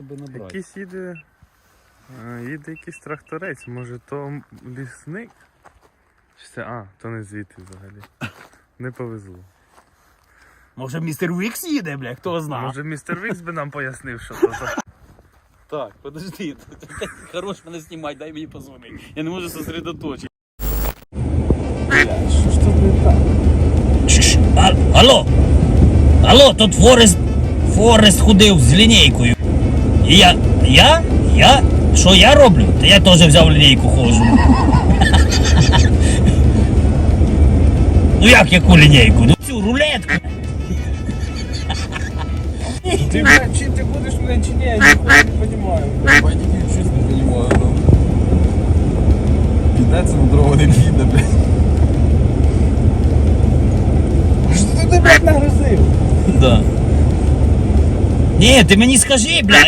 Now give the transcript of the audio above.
Б набрати. Якийсь їде. Їде якийсь тракторець, може то лісник? Чи це. А, то не звідти взагалі. Не повезло. Може містер Вікс їде, бля, хто знає. Може містер Вікс би нам пояснив, що то за. Так, подожди, хорош мене знімай, дай мені позвонити. Я не можу сосредоточити. Що ж тут так? Алло, алло, тут Форест, Форест ходив з лінійкою. І я, я, я, що я роблю? Та я теж взяв лінійку ходжу. Ну як яку лінійку? Ну цю рулетку. Ти, блядь, чи ти будеш мене чи ні, я ніхуя не розумію. Я тільки щось не розумію. ну. Підеться на дорогу не піде, блядь. Що ти, блядь, нагрузив? Да. Ні, ти мені скажи, бля,